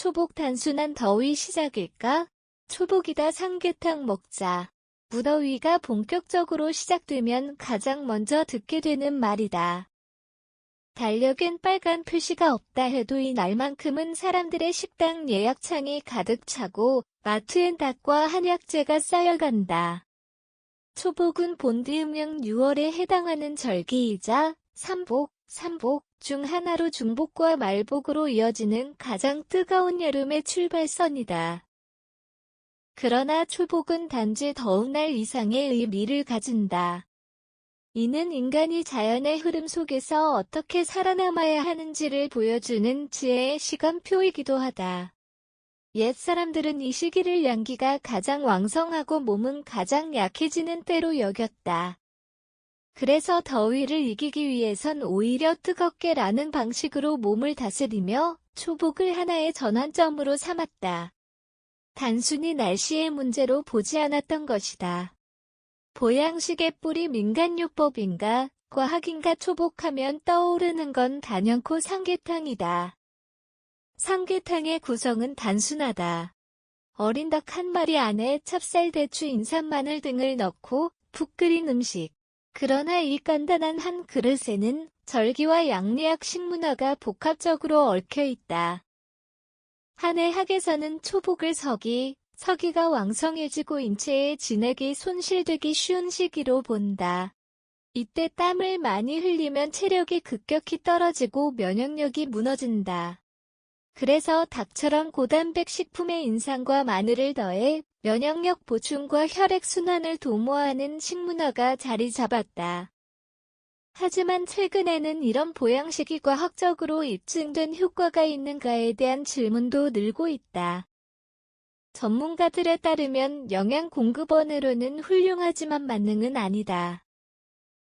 초복 단순한 더위 시작일까? 초복이다 삼계탕 먹자. 무더위가 본격적으로 시작되면 가장 먼저 듣게 되는 말이다. 달력엔 빨간 표시가 없다 해도 이 날만큼은 사람들의 식당 예약창이 가득 차고 마트엔 닭과 한약재가 쌓여간다. 초복은 본디음령 6월에 해당하는 절기이자 삼복, 삼복 중 하나로 중복과 말복으로 이어지는 가장 뜨거운 여름의 출발선이다. 그러나 초복은 단지 더운 날 이상의 의미를 가진다. 이는 인간이 자연의 흐름 속에서 어떻게 살아남아야 하는지를 보여주는 지혜의 시간표이기도 하다. 옛 사람들은 이 시기를 양기가 가장 왕성하고 몸은 가장 약해지는 때로 여겼다. 그래서 더위를 이기기 위해선 오히려 뜨겁게 라는 방식으로 몸을 다스리며 초복을 하나의 전환점으로 삼았다. 단순히 날씨의 문제로 보지 않았던 것이다. 보양식의 뿌리 민간요법인가, 과학인가 초복하면 떠오르는 건 단연코 삼계탕이다. 삼계탕의 구성은 단순하다. 어린 닭 한 마리 안에 찹쌀, 대추, 인삼, 마늘 등을 넣고 푹 끓인 음식. 그러나 이 간단한 한 그릇에는 절기와 양리학 식문화가 복합적으로 얽혀 있다. 한해 학에서는 초복을 서기, 서기가 왕성해지고 인체에 진액이 손실되기 쉬운 시기로 본다. 이때 땀을 많이 흘리면 체력이 급격히 떨어지고 면역력이 무너진다. 그래서 닭처럼 고단백 식품의 인상과 마늘을 더해 면역력 보충과 혈액순환을 도모하는 식문화가 자리 잡았다. 하지만 최근에는 이런 보양식이 과학적으로 입증된 효과가 있는가에 대한 질문도 늘고 있다. 전문가들에 따르면 영양 공급원으로는 훌륭하지만 만능은 아니다.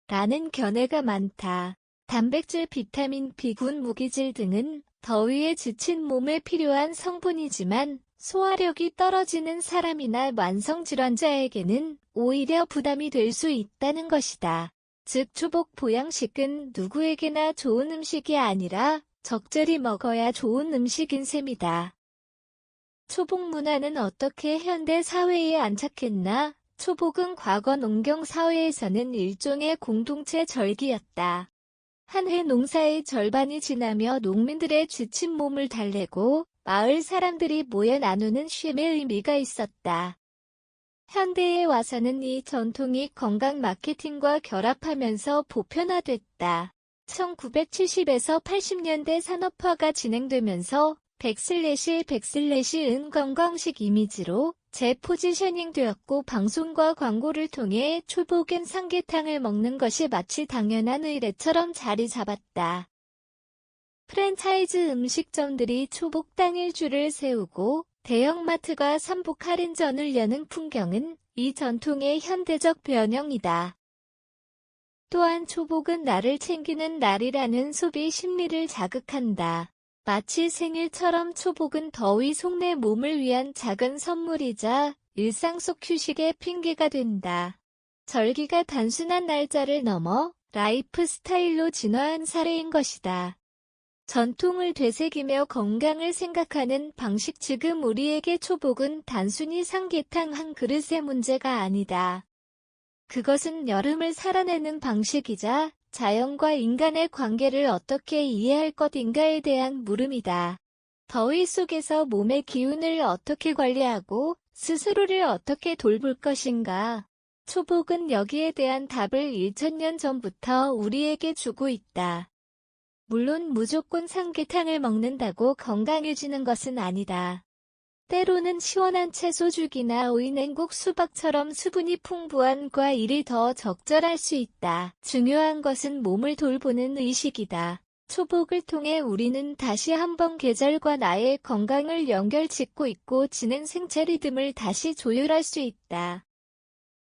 라는 견해가 많다. 단백질, 비타민, 비군, 무기질 등은 더위에 지친 몸에 필요한 성분이지만 소화력이 떨어지는 사람이나 만성질환자에게는 오히려 부담이 될 수 있다는 것이다. 즉 초복 보양식은 누구에게나 좋은 음식이 아니라 적절히 먹어야 좋은 음식인 셈이다. 초복 문화는 어떻게 현대 사회에 안착했나? 초복은 과거 농경 사회에서는 일종의 공동체 절기였다. 한 해 농사의 절반이 지나며 농민들의 지친 몸을 달래고 마을 사람들이 모여 나누는 쉼의 의미가 있었다. 현대에 와서는 이 전통이 건강 마케팅과 결합하면서 보편화됐다. 1970에서 80년대 산업화가 진행되면서 백슬래시 백슬래시 은 관광식 이미지로 재포지셔닝 되었고 방송과 광고를 통해 초복엔 삼계탕을 먹는 것이 마치 당연한 의례처럼 자리 잡았다. 프랜차이즈 음식점들이 초복 당일 줄을 세우고 대형마트가 삼복 할인전을 여는 풍경은 이 전통의 현대적 변형이다. 또한 초복은 나를 챙기는 날이라는 소비 심리를 자극한다. 마치 생일처럼 초복은 더위 속내 몸을 위한 작은 선물이자 일상 속 휴식의 핑계가 된다. 절기가 단순한 날짜를 넘어 라이프 스타일로 진화한 사례인 것이다. 전통을 되새기며 건강을 생각하는 방식 지금 우리에게 초복은 단순히 삼계탕 한 그릇의 문제가 아니다. 그것은 여름을 살아내는 방식이자 자연과 인간의 관계를 어떻게 이해할 것인가에 대한 물음이다. 더위 속에서 몸의 기운을 어떻게 관리하고 스스로를 어떻게 돌볼 것인가. 초복은 여기에 대한 답을 1천년 전부터 우리에게 주고 있다. 물론 무조건 삼계탕을 먹는다고 건강해지는 것은 아니다. 때로는 시원한 채소죽이나 오이냉국 수박처럼 수분이 풍부한 과일이 더 적절할 수 있다. 중요한 것은 몸을 돌보는 의식이다. 초복을 통해 우리는 다시 한번 계절과 나의 건강을 연결 짓고 있고 지는 생체 리듬을 다시 조율할 수 있다.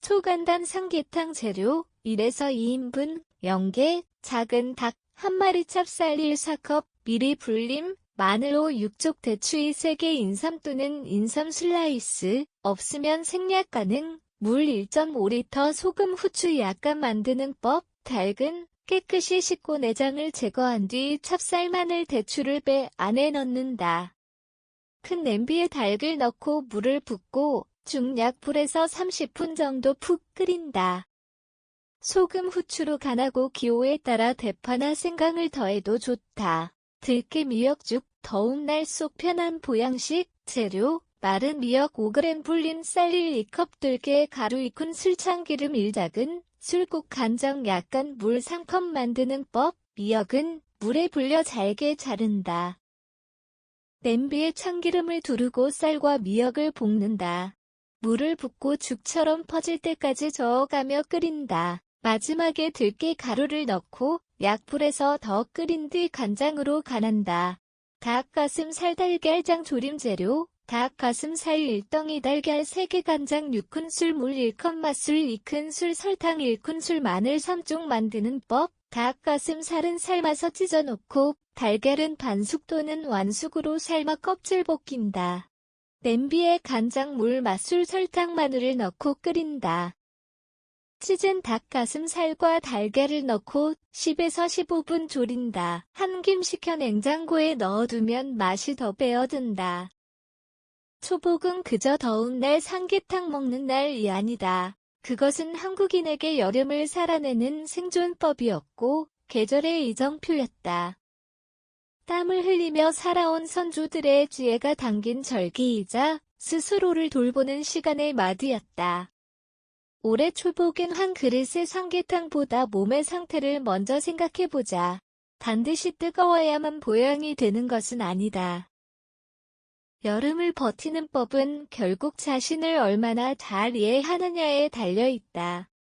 초간단 삼계탕 재료 1에서 2인분, 연계, 작은 닭, 한 마리 찹쌀 1사컵, 미리 불림, 마늘로 육족 대추이 3개 인삼 또는 인삼 슬라이스, 없으면 생략 가능, 물 1.5리터 소금 후추 약간 만드는 법, 닭은 깨끗이 씻고 내장을 제거한 뒤 찹쌀 마늘 대추를 빼 안에 넣는다. 큰 냄비에 닭을 넣고 물을 붓고 중약불에서 30분 정도 푹 끓인다. 소금, 후추로 간하고 기호에 따라 대파나 생강을 더해도 좋다. 들깨 미역죽, 더운 날 속 편한 보양식, 재료, 마른 미역 5g 불린 쌀 1컵 들깨 가루 2큰술 참기름 1작은 술국 간장 약간 물 3컵 만드는 법 미역은 물에 불려 잘게 자른다. 냄비에 참기름을 두르고 쌀과 미역을 볶는다. 물을 붓고 죽처럼 퍼질 때까지 저어가며 끓인다. 마지막에 들깨 가루를 넣고 약불에서 더 끓인 뒤 간장으로 간한다. 닭가슴살 달걀장 조림 재료 닭가슴살 1덩이 달걀 3개 간장 6큰술 물 1컵 맛술 2큰술 설탕 1큰술 마늘 3쪽 만드는 법 닭가슴살은 삶아서 찢어 놓고 달걀은 반숙 또는 완숙으로 삶아 껍질 벗긴다. 냄비에 간장, 물, 맛술, 설탕, 마늘을 넣고 끓인다. 찢은 닭가슴살과 달걀을 넣고 10에서 15분 졸인다. 한 김 식혀 냉장고에 넣어두면 맛이 더 배어든다. 초복은 그저 더운 날 삼계탕 먹는 날이 아니다. 그것은 한국인에게 여름을 살아내는 생존법이었고 계절의 이정표였다. 땀을 흘리며 살아온 선조들의 지혜가 담긴 절기이자 스스로를 돌보는 시간의 마디였다. 올해 초복엔 한 그릇의 삼계탕보다 몸의 상태를 먼저 생각해보자. 반드시 뜨거워야만 보양이 되는 것은 아니다. 여름을 버티는 법은 결국 자신을 얼마나 잘 이해하느냐에 달려 있다.